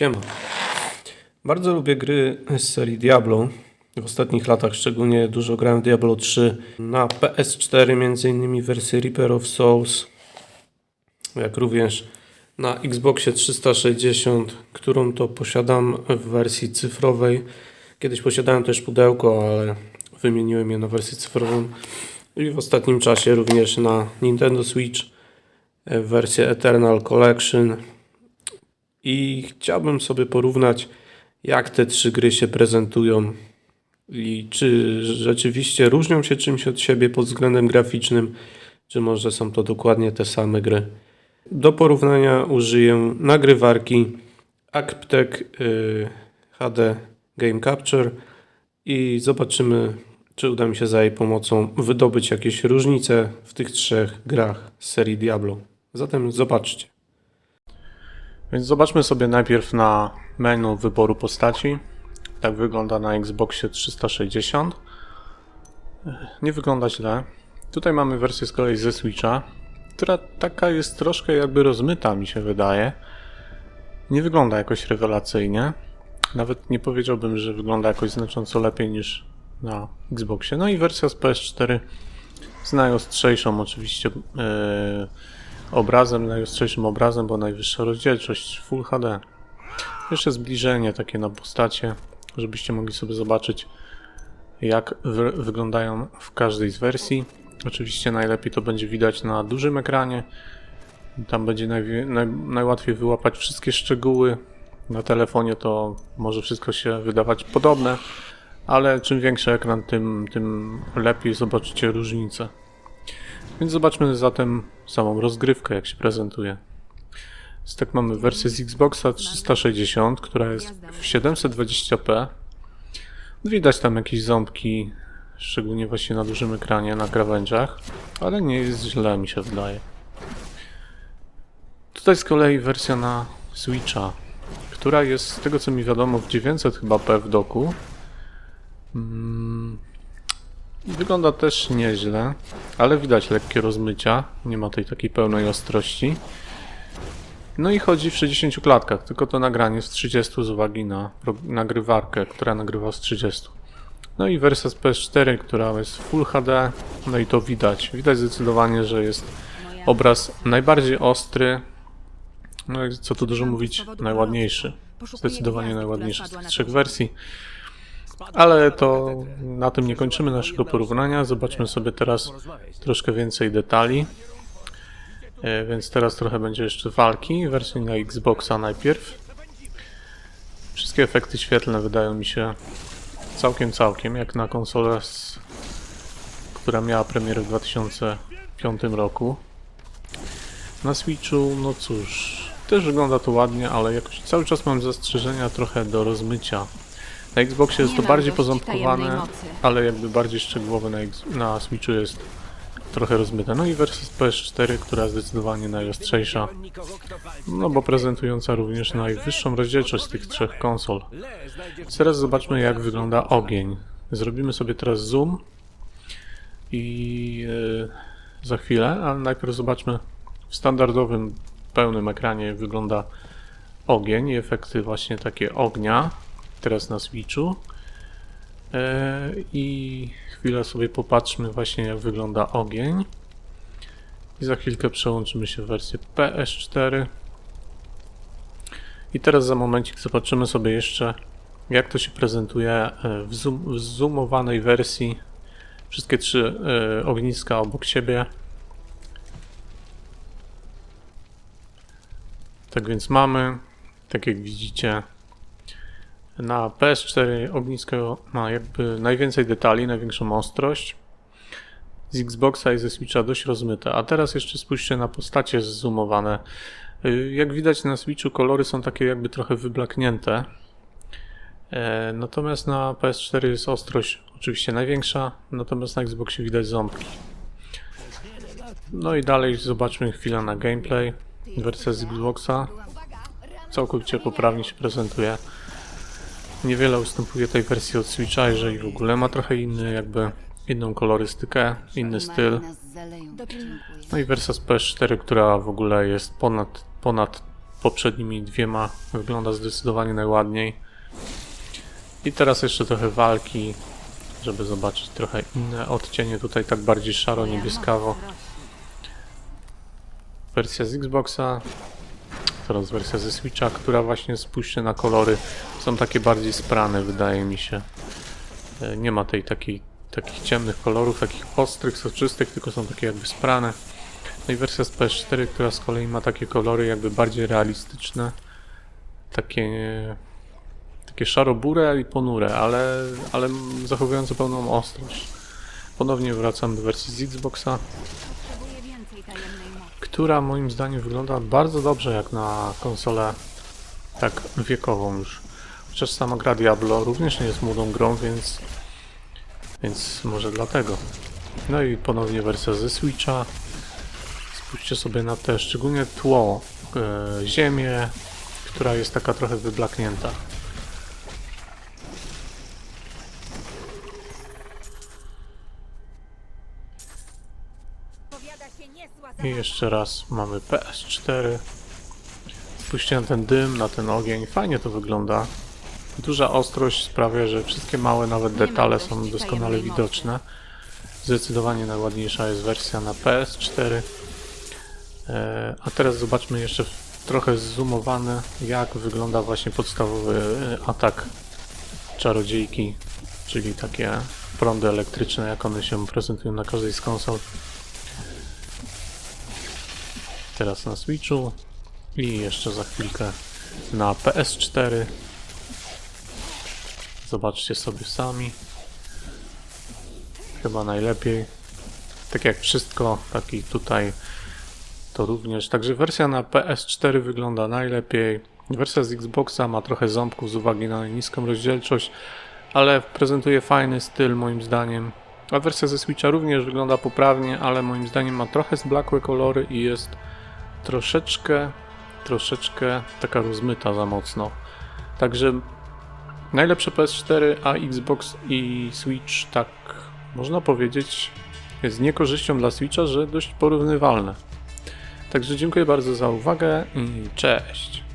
Siema. Bardzo lubię gry z serii Diablo. W ostatnich latach szczególnie dużo grałem w Diablo 3 na PS4, m.in. wersję Reaper of Souls, jak również na Xboxie 360, którą to posiadam w wersji cyfrowej. Kiedyś posiadałem też pudełko, ale wymieniłem je na wersję cyfrową. I w ostatnim czasie również na Nintendo Switch e, wersję Eternal Collection. I chciałbym sobie porównać, jak te trzy gry się prezentują i czy rzeczywiście różnią się czymś od siebie pod względem graficznym, czy może są to dokładnie te same gry. Do porównania użyję nagrywarki Acptek y, HD Game Capture i zobaczymy, czy uda mi się za jej pomocą wydobyć jakieś różnice w tych trzech grach z serii Diablo. Zatem zobaczcie. Więc zobaczmy sobie najpierw na menu wyboru postaci. Tak wygląda na Xboxie 360. Nie wygląda źle. Tutaj mamy wersję z kolei ze Switcha, która taka jest troszkę jakby rozmyta, mi się wydaje. Nie wygląda jakoś rewelacyjnie. Nawet nie powiedziałbym, że wygląda jakoś znacząco lepiej niż na Xboxie. No i wersja z PS4 z najostrzejszą oczywiście yy, obrazem, najostrzejszym obrazem, bo najwyższa rozdzielczość Full HD. Jeszcze zbliżenie takie na postacie, żebyście mogli sobie zobaczyć jak wy wyglądają w każdej z wersji. Oczywiście najlepiej to będzie widać na dużym ekranie. Tam będzie najwie- naj najłatwiej wyłapać wszystkie szczegóły. Na telefonie to może wszystko się wydawać podobne, ale czym większy ekran, tym, tym lepiej zobaczycie różnice. Więc zobaczmy zatem samą rozgrywkę, jak się prezentuje. Więc tak mamy wersję z Xboxa 360, która jest w 720p. Widać tam jakieś ząbki, szczególnie właśnie na dużym ekranie, na krawędziach, ale nie jest źle, mi się wydaje. Tutaj z kolei wersja na Switcha, która jest, z tego co mi wiadomo, w 900 chyba p w doku. Mm, Wygląda też nieźle, ale widać lekkie rozmycia, nie ma tej takiej pełnej ostrości. No i chodzi w 60 klatkach, tylko to nagranie w 30 z uwagi na nagrywarkę, która nagrywa z 30. No i wersja z PS4, która jest Full HD, no i to widać. Widać zdecydowanie, że jest obraz najbardziej ostry, no i co tu dużo mówić, najładniejszy. Zdecydowanie najładniejszy z tych trzech wersji. Ale to na tym nie kończymy naszego porównania. Zobaczmy sobie teraz troszkę więcej detali. E, Więc teraz trochę będzie jeszcze walki. Wersji na Xboxa najpierw. Wszystkie efekty świetlne wydają mi się całkiem, całkiem jak na konsolę, która miała premierę w 2005 roku. Na Switchu, no cóż, też wygląda to ładnie, ale jakoś cały czas mam zastrzeżenia trochę do rozmycia. Na Xboxie jest to bardziej mocy. ale jakby bardziej szczegółowe na, X- na Switchu jest trochę rozmyte. No i wersja z PS4, która zdecydowanie najostrzejsza, no bo prezentująca również najwyższą rozdzielczość tych trzech konsol. Teraz zobaczmy jak wygląda ogień. Zrobimy sobie teraz zoom i e, za chwilę, ale najpierw zobaczmy w standardowym, pełnym ekranie wygląda ogień i efekty właśnie takie ognia teraz na Switchu. E, I chwilę sobie popatrzmy właśnie jak wygląda ogień. I za chwilkę przełączymy się w wersję PS4. I teraz za momencik zobaczymy sobie jeszcze jak to się prezentuje e, w, zoom, w zoomowanej wersji. Wszystkie trzy e, ogniska obok siebie. Tak więc mamy, tak jak widzicie, na PS4 ognisko ma jakby najwięcej detali, największą ostrość. Z Xboxa i ze Switcha dość rozmyte. A teraz jeszcze spójrzcie na postacie zoomowane. Y, Jak widać na Switchu kolory są takie jakby trochę wyblaknięte. E, Natomiast na PS4 jest ostrość oczywiście największa, natomiast na Xboxie widać ząbki. No i dalej zobaczmy chwilę na gameplay. Wersja z Xboxa całkowicie poprawnie się prezentuje. Niewiele ustępuje tej wersji od Switcha, jeżeli w ogóle ma trochę inny, jakby inną kolorystykę, inny styl. No i wersja z PS4, która w ogóle jest ponad, ponad poprzednimi dwiema wygląda zdecydowanie najładniej. I teraz jeszcze trochę walki, żeby zobaczyć trochę inne odcienie, tutaj tak bardziej szaro-niebieskawo. Wersja z Xboxa, teraz wersja ze Switcha, która właśnie spójrzcie na kolory, są takie bardziej sprane wydaje mi się. E, Nie ma tej takiej, takich ciemnych kolorów, takich ostrych, soczystych, tylko są takie jakby sprane. No i wersja z PS4, która z kolei ma takie kolory jakby bardziej realistyczne. Takie, takie szaro-burę i ponure, ale, ale zachowujące pełną ostrość. Ponownie wracam do wersji z Xboxa, która moim zdaniem wygląda bardzo dobrze jak na konsolę tak wiekową już. Chociaż sama gra Diablo również nie jest młodą grą, więc, więc może dlatego. No i ponownie wersja ze Switcha. Spójrzcie sobie na te, szczególnie tło, e, ziemię, która jest taka trochę wyblaknięta. I jeszcze raz mamy PS4. Spójrzcie na ten dym, na ten ogień. Fajnie to wygląda. Duża ostrość sprawia, że wszystkie małe nawet detale są doskonale widoczne. Zdecydowanie najładniejsza jest wersja na PS4. E, a teraz zobaczmy jeszcze trochę zoomowane, jak wygląda właśnie podstawowy e, atak czarodziejki, czyli takie prądy elektryczne, jak one się prezentują na każdej z konsol. Teraz na Switchu i jeszcze za chwilkę na PS4. Zobaczcie sobie sami. Chyba najlepiej. Tak jak wszystko, tak i tutaj to również. Także wersja na PS4 wygląda najlepiej. Wersja z Xboxa ma trochę ząbków z uwagi na niską rozdzielczość, ale prezentuje fajny styl moim zdaniem. A wersja ze Switcha również wygląda poprawnie, ale moim zdaniem ma trochę zblakłe kolory i jest troszeczkę, troszeczkę taka rozmyta za mocno. Także najlepsze PS4, a Xbox i Switch, tak można powiedzieć, jest niekorzyścią dla Switcha, że dość porównywalne. Także dziękuję bardzo za uwagę i cześć.